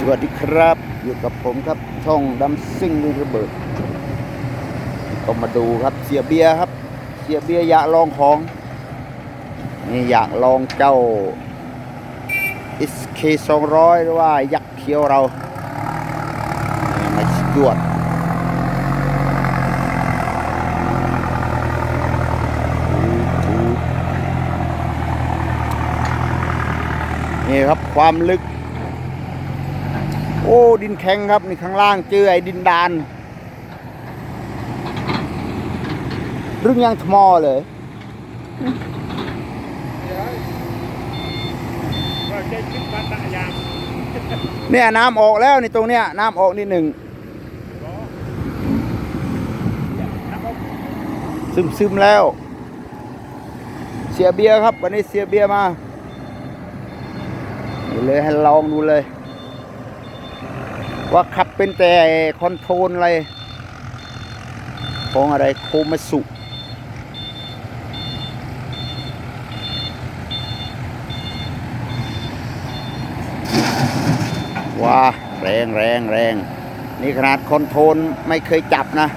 สวัสดีครับ อยู่กับผมครับช่องดำซิ่งลูกระเบิด ก็มาดูครับเสียเบียครับ เสียเบียอยากลองของ นี่อยากลองเจ้า SK 200 หรือว่ายักษ์เขียวเรานี่มาจวดนี่ครับความลึก โอ้ดินแข็งครับนี่ข้างล่างเจอไอ้ดินดานรึงยังทมอเลยเนี่ยน้ำออกแล้วนี่ตรงเนี้ยน้ำออกนิดหนึ่งซึมซึมๆแล้ว เสียเบียร์ครับ วันนี้เสียเบียร์มาเลยให้ลองดูเลย ว่าขับเป็นแต่คอนโทรลอะไรของอะไรโคมาสุว้าแรงแรงแรงนี่ขนาดคอนโทรลไม่เคยจับนะ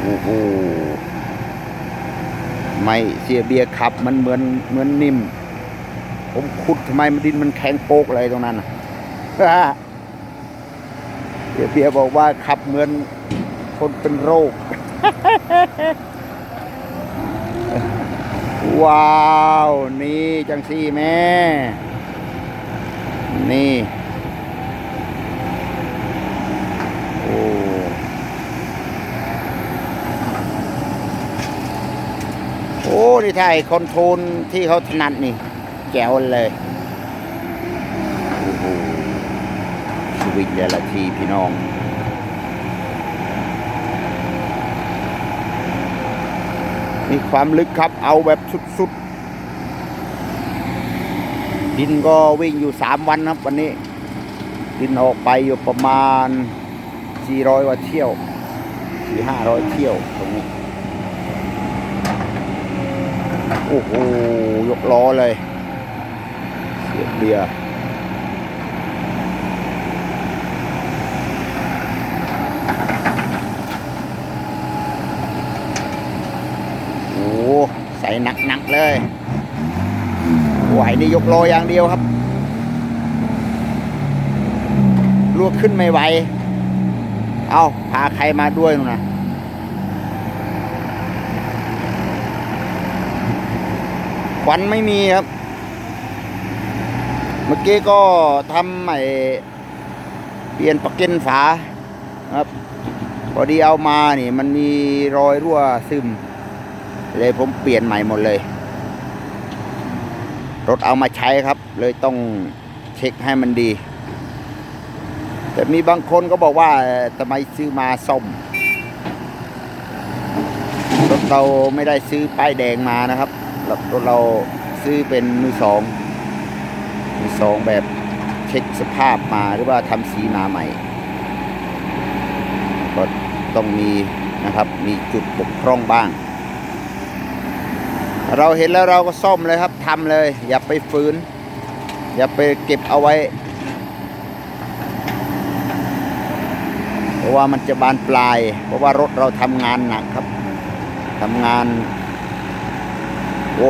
โอ้โหไม่เสียเบียร์ขับมันเหมือนเหมือนนิ่ม ผมขุดทำไมมันดินมันแข็งโป๊กอะไรตรงนั้นเสียเบียบอกว่าขับเหมือนคนเป็นโรค ว้าว นี่จังซี่แม่ นี่โอ้โอ้นี่ถ้าไอ้คอนโทรลที่เขาถนัดนี่ แจ๋วเลยโอ้โหสวิตช์แต่ละทีพี่น้องมีความลึกครับเอาแบบสุดๆ ดินก็วิ่งอยู่สามวันครับวันนี้ ดินออกไปอยู่ประมาณ 400กว่าเที่ยว4 500เที่ยวตรงนี้ โอ้โห ยกล้อเลย เบียร์โอ้ใส่หนักๆเลยไหวนี่ยกล้ออย่างเดียวครับลวกขึ้นไม่ไหว เอาพาใครมาด้วยนู่นนะควันไม่มีครับ เมื่อกี้ก็ทำไอ้เปลี่ยนปักเก็นฝาครับ พอดีเอามานี่มันมีรอยรั่วซึม เลยผมเปลี่ยนใหม่หมดเลย รถเอามาใช้ครับ เลยต้องเช็คให้มันดี แต่มีบางคนก็บอกว่าทำไมซื้อมาซ่อมรถเราไม่ได้ซื้อป้ายแดงมานะครับรถเราซื้อเป็นมือสอง มือสองแบบเช็คสภาพมาหรือว่าทำสีมาใหม่ ก็ต้องมีนะครับมีจุดบกพร่องบ้าง เราเห็นแล้วเราก็ซ่อมเลยครับทำเลย อย่าไปฝืน อย่าไปเก็บเอาไว้ เพราะว่ามันจะบานปลาย เพราะว่ารถเราทำงานหนักครับทำงาน โอ้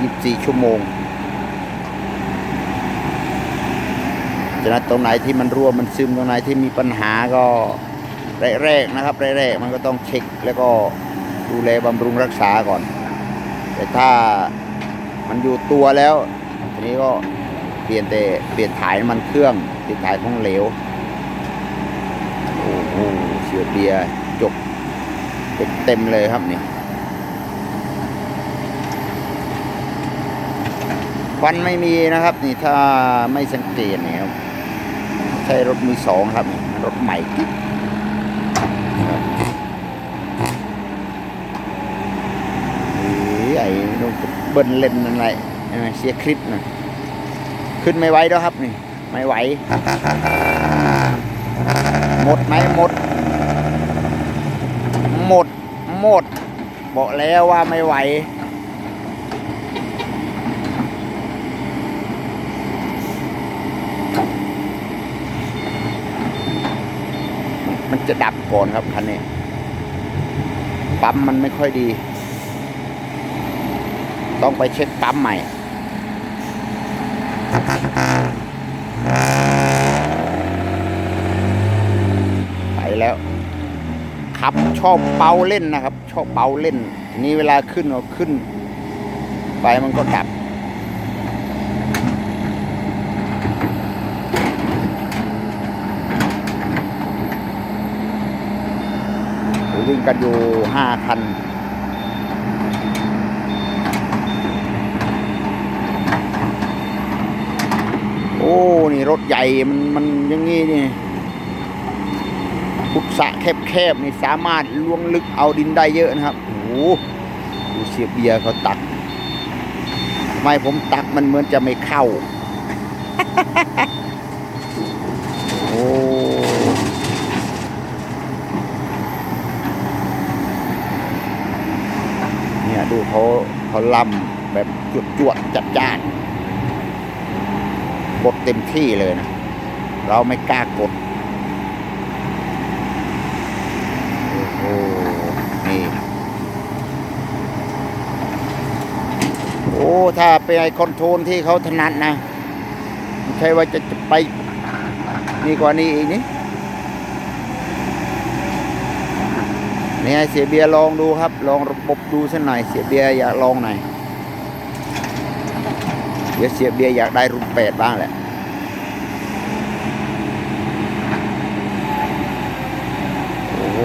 ยี่สี่ชั่วโมง ฉะนั้นตรงไหนที่มันรั่วมันซึมตรงไหนที่มีปัญหาก็แรกๆนะครับแรกๆมันก็ต้องเช็คแล้วก็ดูแลบำรุงรักษาก่อน แต่ถ้ามันอยู่ตัวแล้วทีนี้ก็เปลี่ยนแต่เปลี่ยนถ่ายมันเครื่องเปลี่ยนถ่ายของเหลวโอ้โหเสือเบียจบเต็มเลยครับนี่ควันไม่มีนะครับ นี่ถ้าไม่สังเกตเนี่ยครับ ใช่รถมือสองครับ รถใหม่กิ๊บไอ้นุ่นเบิ้ลเล่นอะไรเห็นไหมเสียคลิปนะขึ้นไม่ไหวแล้วครับนี่ ไม่ไหว หมดไหมหมด หมด หมด บอกแล้วว่าไม่ไหว จะดับก่อนครับคันนี้ ปั๊มมันไม่ค่อยดี ต้องไปเช็คปั๊มใหม่ ไปแล้ว ขับชอบเป่าเล่นนะครับ ชอบเป่าเล่น นี้เวลาขึ้นก็ขึ้น ไปมันก็ดับ วิ่งกันอยู่ห้าคัน โอ้ นี่รถใหญ่ มันมันอยังงี้นี่ขุดสะแคบๆนี่สามารถล้วงลึกเอาดินได้เยอะนะครับโอ้โหดูเสียเบียร์เขาตักทำไมผมตักมันเหมือนจะไม่เข้า เนี่ยดูเขาเขาลำแบบจวดจวดจัดจ้านกดเต็มที่เลยนะ เราไม่กล้ากด โอ้โห นี่ โอ้ ถ้าเป็นไอคอนโทรลที่เขาถนัดนะ ไม่ใช่ว่าจะจะไป นี่กว่านี้อีกนี่ นี่ให้เสียเบียร์ลองดูครับ ลองระบบดูสักหน่อยเสียเบียร์อยากลองหน่อยเดี๋ยวเสียเบียร์อยากได้รุ่นแปดบ้างแหละโอ้โห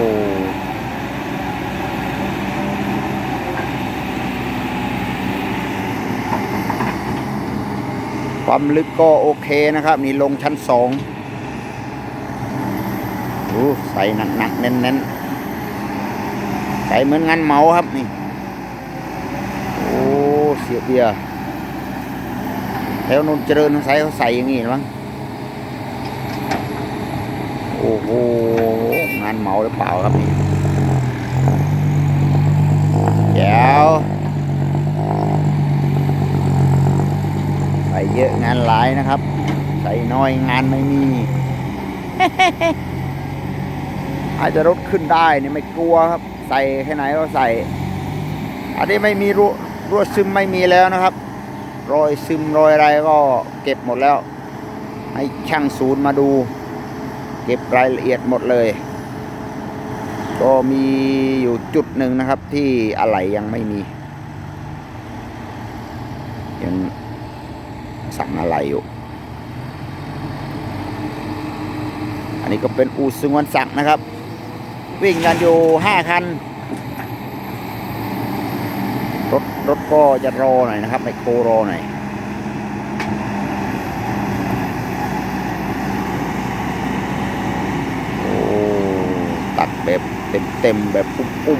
ความลึกก็โอเคนะครับ นี่ลงชั้นสองโอ้ใส่หนักๆเน้นๆ ใส่เหมือนงานเมาครับนี่ โอ้เสียเบียร์แถวนนเจริญใส่เขาใส่อย่างงี้มั้งโอ้โหงานเมาหรือเปล่าครับนี่แจ๋วใส่เยอะงานหลายนะครับ ใส่น้อยงานไม่มี อาจจะรถขึ้นได้นี่ไม่กลัวครับ ใส่แค่ไหนก็ใส่ อันนี้ไม่มีรั่วรั่วซึมไม่มีแล้วนะครับ รอยซึมรอยอะไรก็เก็บหมดแล้ว ให้ช่างศูนย์มาดู เก็บรายละเอียดหมดเลย ก็มีอยู่จุดหนึ่งนะครับที่อะไหล่ยังไม่มียังสั่งอะไหล่อยู่อันนี้ก็เป็นอู่ซึงวันศักดิ์นะครับ วิ่งกันอยู่ห้าคัน รถรถก็จะรอหน่อยนะครับไมโครรอหน่อยโอ้ตัดแบบเต็มเต็มๆแบบปุ้มปุ้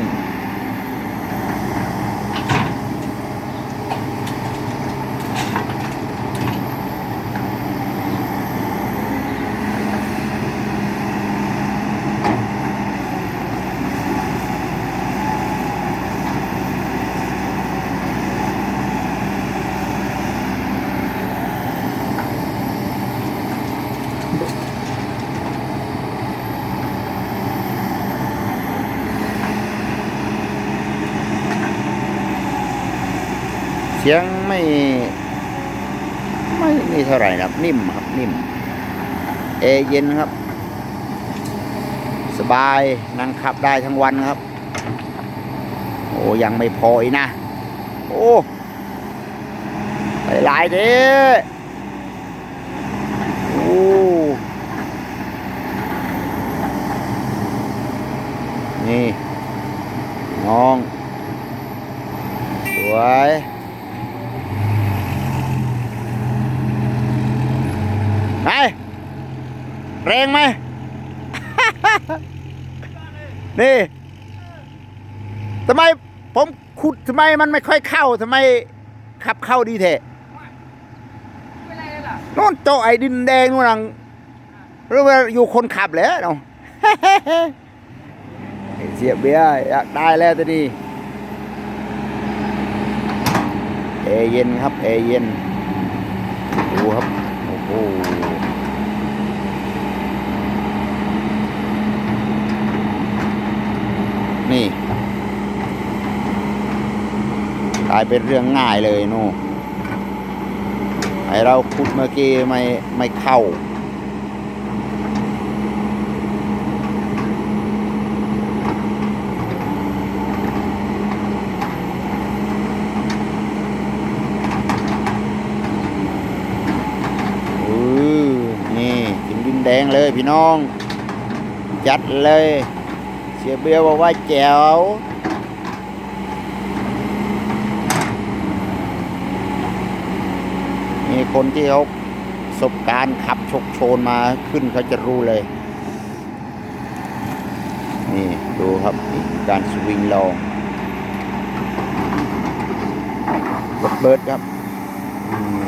เสียงไม่ ไม่มีเท่าไหร่ครับนิ่มครับนิ่ม เอเย็นครับ สบายนั่งขับได้ทั้งวันครับ โอ้ยังไม่พออีนะ โอ้ไปหลายเด้โอ้นี่น้อง สวย ไหนแรงไหม นี่ทำไมผม ขุดทำไมมันไม่ค่อยเข้าทำไมขับเข้าดีเทะเป็นไรเลยล่ะโน่นโจาะไอ้ดินแดงนู่นนังหรือว่าอยู่คนขับแหล้วเนาะ เสียเบียร์อยากได้แล้วตัวนี้เอร์เย็นครับเอร์เย็นดูครับ โอ้โห นี่กลายเป็นเรื่องง่ายเลยนู่นไอเราขุดเมื่อกี้ไม่ไม่เข้าอือนี่ถึงดินแดงเลยพี่น้อง จัดเลย เสียเบียบอกว่าแจ๋วมี คนที่เขาประสบการณ์ขับชกโชนมาขึ้นเขาจะรู้เลย นี่ดูครับการสวิงลองรถเบิร์ดครับอืม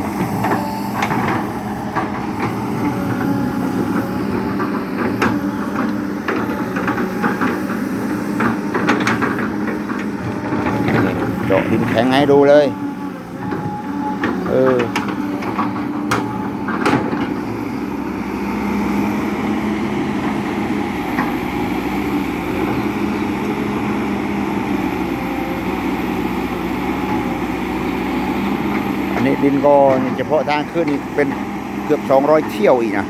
เจาะดินแข็งให้ดูเลย เออ อันนี้ ดินก็เฉพาะทางขึ้นเป็นเกือบ 200 เที่ยวอีกนะ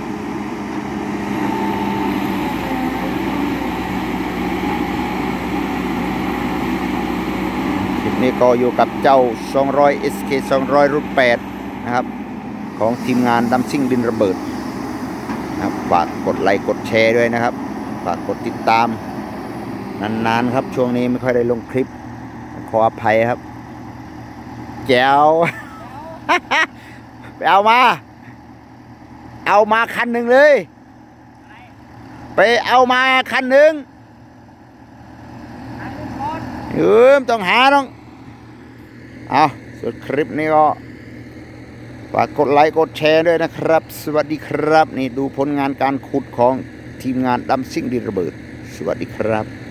คลิปนี้ก็อยู่กับเจ้า 200 SK 200 รุ่น 8 นะครับ ของทีมงานดัมซิ่งดินระเบิดนะครับฝากกดไลค์กดแชร์ด้วยนะครับ ฝากกดติดตาม นานๆครับช่วงนี้ไม่ค่อยได้ลงคลิป ขออภัยครับ แจ๋ว ไปเอามา เอามาคันหนึ่งเลย ไปเอามาคันหนึ่งเออต้องหาต้องเอาสุดคลิปนี้ก็ฝากกดไลค์กดแชร์ด้วยนะครับ สวัสดีครับ นี่ดูผลงานการขุดของทีมงานดัมซิ่งดินระเบิด สวัสดีครับ